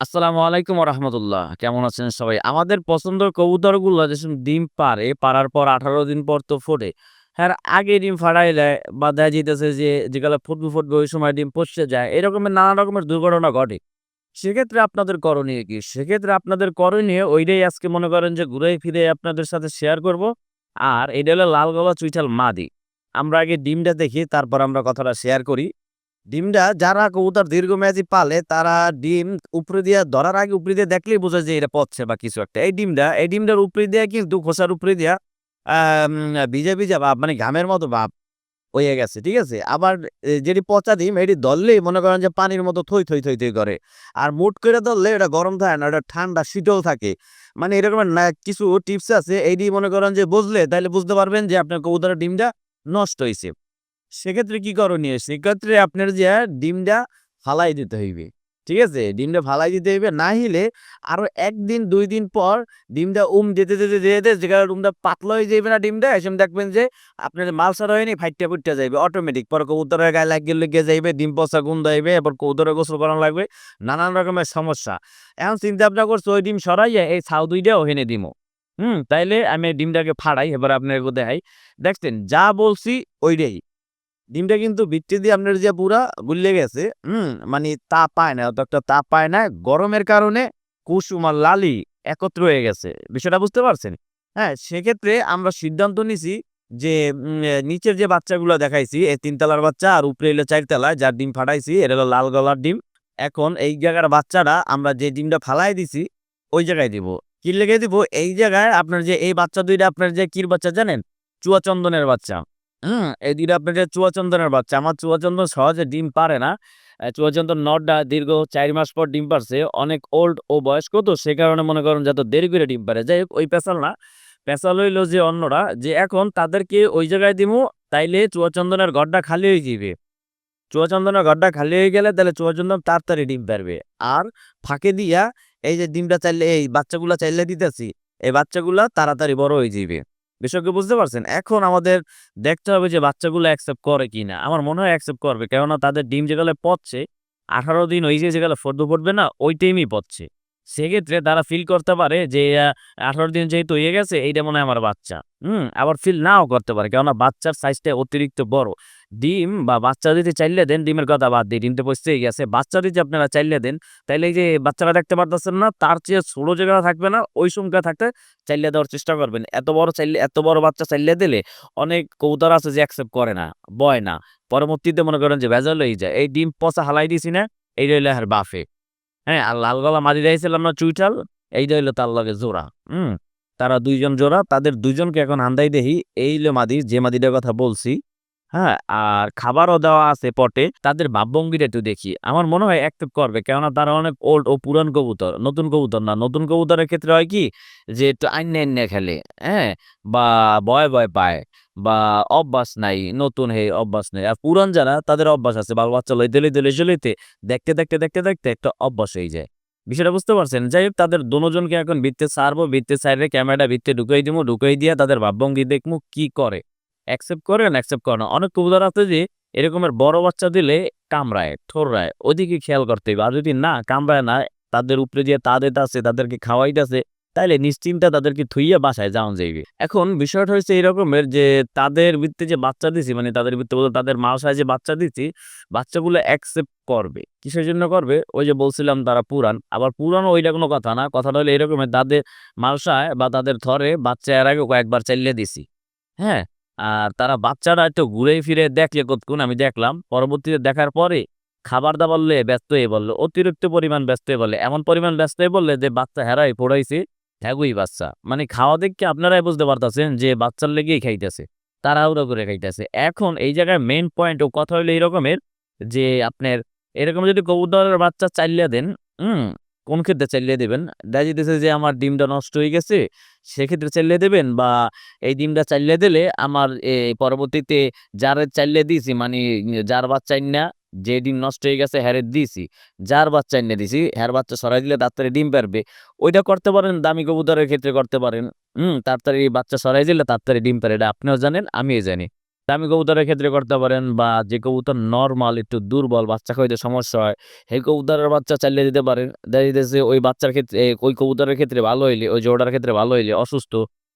আসসালামু আলাইকুম রহমতুল্লাহ কেমন আছেন সবাই? আমাদের পছন্দের কবুতরগুলো যেসব ডিম পারে পারার পর আঠারো দিন পর তো ফোটে। হ্যাঁ আগে ডিম ফাটাইলে বা দেখা যেতেছে যে, যেগুলো ফুটবে ফুটবে, ওই সময় ডিম পচে যায়, এরকমের নানা রকমের দুর্ঘটনা ঘটে। সেক্ষেত্রে আপনাদের করণীয় কি? সেক্ষেত্রে আপনাদের করণীয় ওইটাই আজকে মনে করেন যে, ঘুরে ফিরে আপনাদের সাথে শেয়ার করব। আর এটা হলো লাল গলা চুইঠাল মাদি। আমরা আগে ডিমটা দেখি, তারপর আমরা কথাটা শেয়ার করি। ডিমটা যারা কবুতর দীর্ঘমেয়াদী পালে, তারা ডিম উপরে দিয়ে ধরার আগে উপরে দিয়ে দেখলেই বোঝা যায় এটা পচ্ছে বা কিছু একটা। এই ডিমটা, এই ডিমটার উপরে দিয়ে কিন্তু খোসার উপরে দিয়া ভিজা ভিজা ভাব মানে ঘামের মতো ভাব হয়ে গেছে, ঠিক আছে? আবার যেটি পচা ডিম, এটি ধরলেই মনে করেন যে পানির মতো থই থই থই থই করে। আর মুট করে ধরলে এটা গরম থাকে না এটা ঠান্ডা, শীতল থাকে। মানে এরকম কিছু টিপস আছে এইটি মনে করেন যে বুঝলে তাহলে বুঝতে পারবেন যে আপনার কবুতরের ডিমটা নষ্ট হয়েছে সেক্ষেত্রে কি করণীয়? সেক্ষেত্রে আপনার যে, ডিমটা ফালাই দিতে হইবে। ঠিক আছে? ডিমটা ফালাই দিতে হইবে। না হইলে আরও একদিন, দুই দিন পর ডিমটা উম যেতে যেতে যেতে যেখানে রুমটা পাতলা হয়ে যাবে না ডিমটা। এসে দেখবেন যে, আপনার মাল সারা হয়নি, ফাইটটা ফুটটা যাইবে অটোমেটিক পরে কবুতরের গায়ে লাগিয়ে লেগে যাইবে, ডিম পচা গুন্দ হইবে এবার কবুতরের গোসল করানো লাগবে। নানান রকমের সমস্যা। এখন চিন্তা ভাবনা করছ, ওই ডিম সরাইয়া এই ছাউ দুইটা ওখানে দিমো। হুম, তাইলে আমি ডিমটাকে ফাড়াই, এবার আপনার দেখাই। দেখছেন, যা বলছি ওইটাই। ডিমটা কিন্তু ভিত্তি দিয়ে আপনার যে পুরা গুলিয়ে গেছে, হুম মানে তাপ পায় না, অত একটা তাপ পায় না। গরমের কারণে কুসুম আর লালি একত্র হয়ে গেছে, বিষয়টা বুঝতে পারছেন? হ্যাঁ সেক্ষেত্রে আমরা সিদ্ধান্ত নিছি যে নিচের যে বাচ্চাগুলো দেখাইছি, এই তিনতলার বাচ্চা আর উপরে এলো চারতলায়, যার ডিম ফাটাইছি এটা হলো লাল গলার ডিম। এখন এই জায়গার বাচ্চাটা আমরা যে ডিমটা ফালাই দিছি, ওই জায়গায় দিব। কি লেগে দিব? এই জায়গায় আপনার যে, এই বাচ্চা দুইটা আপনার যে, কির বাচ্চা জানেন? চুয়াচন্দনের বাচ্চা। হুম, দুইটা আপনার যে চুয়াচন্দনের বাচ্চা আমার চুয়াচন্দন সহজে ডিম পারে না। চুয়াচন্দন নটটা দীর্ঘ চার মাস পর ডিম পারছে অনেক ওল্ড ও বয়স্ক তো সে কারণে মনে করেন যত দেরি করে ডিম পারে। যাই হোক ওই পেশাল না পেশাল হইল যে অন্যরা যে এখন তাদেরকে ওই জায়গায় দিমু তাইলে চুয়াচন্দনের ঘরটা খালি হয়ে যাবে চুয়াচন্দনের ঘরটা খালি হয়ে গেলে তাহলে চুয়াচন্দন তাড়াতাড়ি ডিম পারবে। আর ফাঁকে দিয়া এই যে ডিমটা চাইলে এই বাচ্চাগুলা চাইলে দিতেছি এই বাচ্চাগুলা তাড়াতাড়ি বড় হয়ে যাবে বিষয়কে বুঝতে পারছেন? এখন আমাদের দেখতে হবে যে বাচ্চাগুলো অ্যাকসেপ্ট করে কি না আমার মনে হয় অ্যাকসেপ্ট করবে। কেননা তাদের ডিম যেগুলো পচছে, আঠারো দিন ওই যে যেগুলো ফর্দ পড়বে না, ওই টাইমই পচছে। সেক্ষেত্রে তারা ফিল করতে পারে যে আঠারো দিন যেহেতু হয়ে গেছে, এইটা মনে হয় আমার বাচ্চা। হুম, আবার ফিল নাও করতে পারে, কেননা বাচ্চার সাইজটা অতিরিক্ত বড়। ডিম বা বাচ্চা যদি চাইলে দেন, ডিমের কথা বাদ দিয়ে ডিমটা পচতেই গেছে। বাচ্চা যদি আপনারা চাইলে দেন, তাইলে যে বাচ্চারা দেখতে পারতেছেন না, তার চেয়ে ছোট জায়গা থাকবে না, ওই সংখ্যা থাকতে চাইলে দেওয়ার চেষ্টা করবেন। এত বড় চাইলে, এত বড় বাচ্চা চাইলে দিলে অনেক কবুতর আছে যে অ্যাকসেপ্ট করে না, বয় না। পরবর্তীতে মনে করেন যে ভেজাল হয়ে যায়। এই ডিম পচা হালাই দিছি না এই রইল আর বাফে। হ্যাঁ আর লাল গলা মাদি দিয়েছিলাম না চুইটাল এইটা হইল তার লগে জোড়া, হুম? তারা দুইজন জোড়া, তাদের দুইজনকে এখন আন্দাই দেখি এই হলো মাদি, যে মাদিটার কথা বলছি হ্যাঁ? আর খাবারও দেওয়া আছে পটে, তাদের ভাবভঙ্গিটা একটু দেখি, আমার মনে হয় অ্যাকসেপ্ট করবে, কেননা তারা অনেক ওল্ড ও পুরান কবুতর, নতুন কবুতর না, নতুন কবুতরের ক্ষেত্রে হয় কি, যে একটু আইনে আইনে খেলে হ্যাঁ? বা ভয় ভয় পায় বা অভ্যাস নাই, নতুন হে অভ্যাস নেই। আর পুরান যারা, তাদের অভ্যাস আছে, বাল বাচ্চা লইতে লইতে লইতে দেখতে দেখতে দেখতে দেখতে একটা অভ্যাস হয়ে যায়। বিষয়টা বুঝতে পারছেন? যাই হোক তাদের দুজনকে এখন ভিত্তে সারবো, ভিত্তে সাইডে ক্যামেরাটা ভিত্তে ঢুকাই দিব ঢুকাই দিয়ে তাদের ভাবভঙ্গি দেখব কি করে? অ্যাকসেপ্ট করে না অ্যাকসেপ্ট করে না? অনেক কবুতর আছে যে, এরকমের বড় বাচ্চা দিলে কামড়ায় ঠোররায় ওদিকে খেয়াল করতে হবে। আর যদি না কামড়ায় না, তাদের উপরে যে তাদের আছে, তাদেরকে খাওয়াইতেছে তাইলে নিশ্চিন্তা তাদেরকে থুইয়া বাসায় যাওয়া যাইবে। এখন বিষয়টা হচ্ছে এরকমের যে তাদের ভিত্তে যে বাচ্চা দিছি মানে তাদের ভিত্তে বলতে তাদের মাসায় যে বাচ্চা দিছি, বাচ্চাগুলো অ্যাকসেপ্ট করবে। কিসের জন্য করবে? ওই যে বলছিলাম তারা পুরান আবার পুরানো ওইটা কোনো কথা না। কথাটা হলো এরকমের তাদের মালসায় বা তাদের থরে বাচ্চা এর আগে কয়েকবার চাইলে দিছি। হ্যাঁ? আর তারা বাচ্চারা একটু ঘুরে ফিরে দেখলে কতক্ষণ আমি দেখলাম। পরবর্তীতে দেখার পরে খাবার দাবার লয়ে ব্যস্ত হয়ে বলল। অতিরিক্ত পরিমাণ ব্যস্ত হয়ে বললে। এমন পরিমাণ ব্যস্ত হয়ে বললে যে বাচ্চা হেরাই পড়াইছে। হ্যাগুই বাচ্চা। মানে খাওয়া দেখে আপনারাই বুঝতে পারতেছেন যে বাচ্চার লেগেই খাইতেছে, তাড়াহুড়ো করে খাইতেছে। এখন এই জায়গায় মেন পয়েন্ট ও কথা হইল এরকমের যে আপনার এরকম যদি কবুতরের বাচ্চা চাইলে দেন, হুম, কোন ক্ষেত্রে চাইলে দেবেন? দেখা যেতেছে যে আমার ডিমটা নষ্ট হয়ে গেছে, সেক্ষেত্রে চাইলে দেবেন বা এই ডিমটা চাইলে দিলে আমার পরবর্তীতে যার চাইলে দিয়েছি মানে যার বাচ্চা না যে ডিম নষ্ট হয়ে গেছে হ্যারে দিছি, যার বাচ্চা এনে দিছি, হ্যার বাচ্চা সরাই দিলে তাড়াতাড়ি ডিম পারবে, ওইটা করতে পারেন, দামি কবুতরের ক্ষেত্রে করতে পারেন, হুম তাড়াতাড়ি বাচ্চা সরাই দিলে তাড়াতাড়ি ডিম পারে, এটা আপনিও জানেন, আমিও জানি। দামি কবুতরের ক্ষেত্রে করতে পারেন বা যে কবুতর নর্মাল একটু দুর্বল, বাচ্চা খাইতে সমস্যা হয়, সেই কবুতরের বাচ্চা চালিয়ে দিতে পারেন, দেখা যাইতেছে ওই বাচ্চার ক্ষেত্রে ওই কবুতরের ক্ষেত্রে ভালো হইলে, ওই জোড়ার ক্ষেত্রে ভালো হইলে অসুস্থ,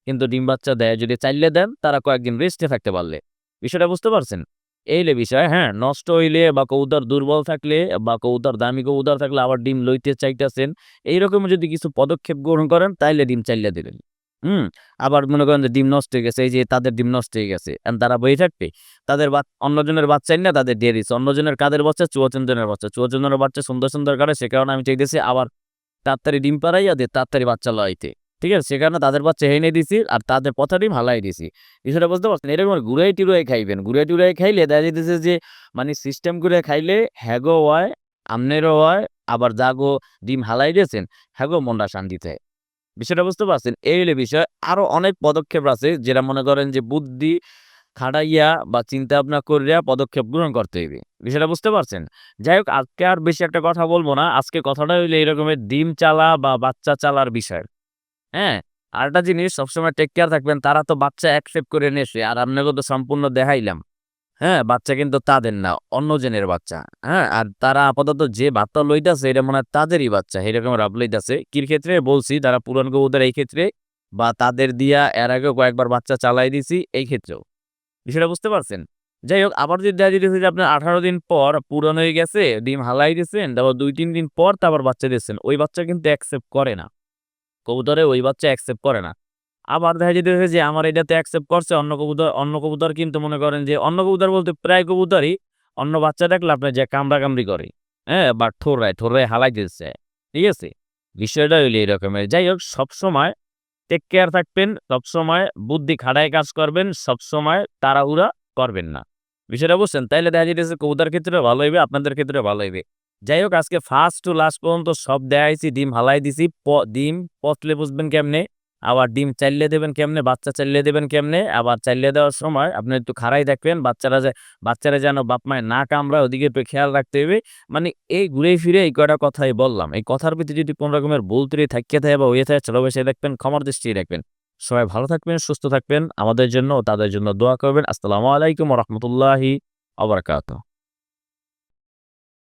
কিন্তু ডিম বাচ্চা দেয় যদি চাইলে দেন, তারা কয়েকদিন রেস্টে থাকতে পারলে। বিষয়টা বুঝতে পারছেন? এইলে বিষয় হ্যাঁ নষ্ট হইলে বা কবুতর দুর্বল থাকলে বা কবুতর দামি কবুতর থাকলে আবার ডিম লইতে চাইতেছেন এইরকম যদি কিছু পদক্ষেপ গ্রহণ করেন, তাইলে ডিম চাইলে দিলেন। হুম, আবার মনে করেন যে ডিম নষ্ট হয়ে গেছে, এই যে তাদের ডিম নষ্ট হয়ে গেছে তারা বই থাকবে, তাদের অন্যজনের বাচ্চা না তাদের দিয়ে দিচ্ছে অন্যজনের কাদের বাচ্চা চুয়াচন্দনের বাচ্চা চুয়াচন্দনের বাচ্চা সুন্দর সুন্দর কাটে, সে কারণে আমি চাইতেছি আবার তাড়াতাড়ি ডিম পাড়াইয়া দিয়ে তাড়াতাড়ি বাচ্চা লইতে। ঠিক আছে? সেখানে তাদের বাচ্চা হেনে দিছি আর তাদের পথা ডিম হালাই দিছি। বিষয়টা বুঝতে পারছেন? এরকম ঘুরাই টুরাই খাইবেন? ঘুরাই টুরাই খাইলে দেখা যেতেছে যে মানে সিস্টেম করে খাইলে হ্যাগো হয় আমনেরও হয় আবার জাগো ডিম হালাই দিয়েছেন, হ্যাগো মনটা শান্তিতে। বিষয়টা বুঝতে পারছেন? এই হলো বিষয়। আরও অনেক পদক্ষেপ আছে যেটা মনে করেন যে বুদ্ধি খাটাইয়া বা চিন্তা ভাবনা করিয়া পদক্ষেপ গ্রহণ করতে হইবে। বিষয়টা বুঝতে পারছেন? যাই হোক, আজকে আর বেশি একটা কথা বলব না। আজকে কথাটা হইলে এরকমের ডিম চালা বা বাচ্চা চালার বিষয়। হ্যাঁ? আরেকটা জিনিস, সবসময় টেক কেয়ার থাকবেন, তারা তো বাচ্চা অ্যাকসেপ্ট করে নেছে আর আপনাকে তো সম্পূর্ণ দেখাইলাম। হ্যাঁ? বাচ্চা কিন্তু তাদের না, অন্য জনের বাচ্চা হ্যাঁ? আর তারা আপাতত যে বাচ্চা লইতাছে, এটা মনে হয় তাদেরই বাচ্চা, এরকম রাব লইতাছে। কির ক্ষেত্রে? বলছি, তারা পুরান কবুতর এই ক্ষেত্রে, বা তাদের দিয়া এর আগেও কয়েকবার বাচ্চা চালাই দিছি, এই ক্ষেত্রেও। বিষয়টা বুঝতে পারছেন? যাই হোক, আবার যদি দেখা যেতেছে যে আপনার আঠারো দিন পর পুরান হয়ে গেছে, ডিম হালাই দিয়েছেন তারপর দুই, তিন দিন পর তারপর বাচ্চা দিচ্ছেন, ওই বাচ্চা কিন্তু অ্যাকসেপ্ট করে না। কবুতরে ওই বাচ্চা অ্যাকসেপ্ট করে না। আবার দেখা যেতেছে যে আমার এটাতে অ্যাকসেপ্ট করছে, অন্য কবুতর অন্য কবুতর কিন্তু মনে করেন যে অন্য কবুতর বলতে প্রায় কবুতরই অন্য বাচ্চা দেখলে আপনার যে কামড়া কামড়ি করে হ্যাঁ বা ঠোরায় ঠোরায় হালাই দিচ্ছে, ঠিক আছে? বিষয়টা হইলে এরকমের। যাই হোক, সবসময় টেক কেয়ার থাকবেন, সবসময় বুদ্ধি খাটায় কাজ করবেন, সবসময় তাড়াহুড়া করবেন না। বিষয়টা বুঝছেন? তাইলে দেখা যেতেছে কবুতার ক্ষেত্রে ভালো হইবে, আপনাদের ক্ষেত্রে ভালো হইবে। যাই হোক আজকে ফার্স্ট টু লাস্ট পর্যন্ত সব দেখাইছি ডিম হালাই দিছি, প- ডিম পচলে বুঝবেন কেমনে, আবার ডিম চাইলে দেবেন কেমনে, বাচ্চা চাইলে দেবেন কেমনে, আবার চাইলে দেওয়ার সময় আপনি একটু খাড়াই দেখবেন, বাচ্চারা যে, বাচ্চারা যেন বাপ মায়ের না কামড়ায়, ওদিকে একটু খেয়াল রাখতে হবে। মানে এই ঘুরে ফিরে এই কয়টা কথাই বললাম, এই কথার প্রতি যদি কোনো রকমের ভুল ত্রুটি থাকিয়ে থাকে বা হয়ে থাকে চলো বসে দেখবেন, ক্ষমার দৃষ্টি রাখবেন সবাই ভালো থাকবেন, সুস্থ থাকবেন, আমাদের জন্য তাদের জন্য দোয়া করবেন। আসসালামু আলাইকুম রহমতুল্লাহি আবরকাত